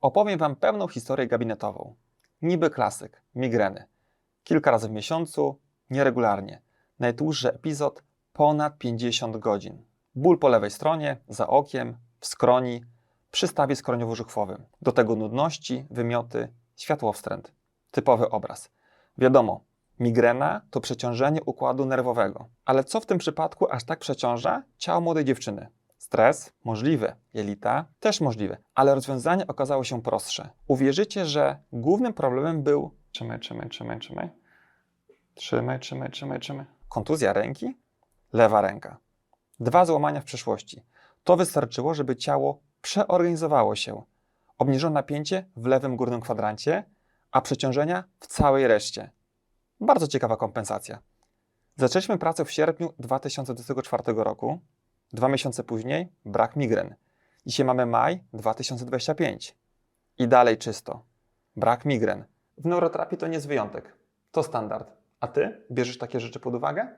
Opowiem Wam pełną historię gabinetową. Niby klasyk, migreny. Kilka razy w miesiącu, nieregularnie. Najdłuższy epizod ponad 50 godzin. Ból po lewej stronie, za okiem, w skroni, przy stawie skroniowo-żuchwowym. Do tego nudności, wymioty, światłowstręt. Typowy obraz. Wiadomo, migrena to przeciążenie układu nerwowego. Ale co w tym przypadku aż tak przeciąża ciało młodej dziewczyny? Stres? Możliwy. Jelita? Też możliwe. Ale rozwiązanie okazało się prostsze. Uwierzycie, że głównym problemem był... Trzymaj, trzymaj, trzymaj, trzymaj. Trzymaj, trzymaj, trzymaj, trzymaj. Kontuzja ręki? Lewa ręka. Dwa złamania w przeszłości. To wystarczyło, żeby ciało przeorganizowało się. Obniżono napięcie w lewym górnym kwadrancie, a przeciążenia w całej reszcie. Bardzo ciekawa kompensacja. Zaczęliśmy pracę w sierpniu 2024 roku. Dwa miesiące później brak migren. Dzisiaj mamy maj 2025. I dalej czysto. Brak migren. W neuroterapii to nie jest wyjątek. To standard. A ty bierzesz takie rzeczy pod uwagę?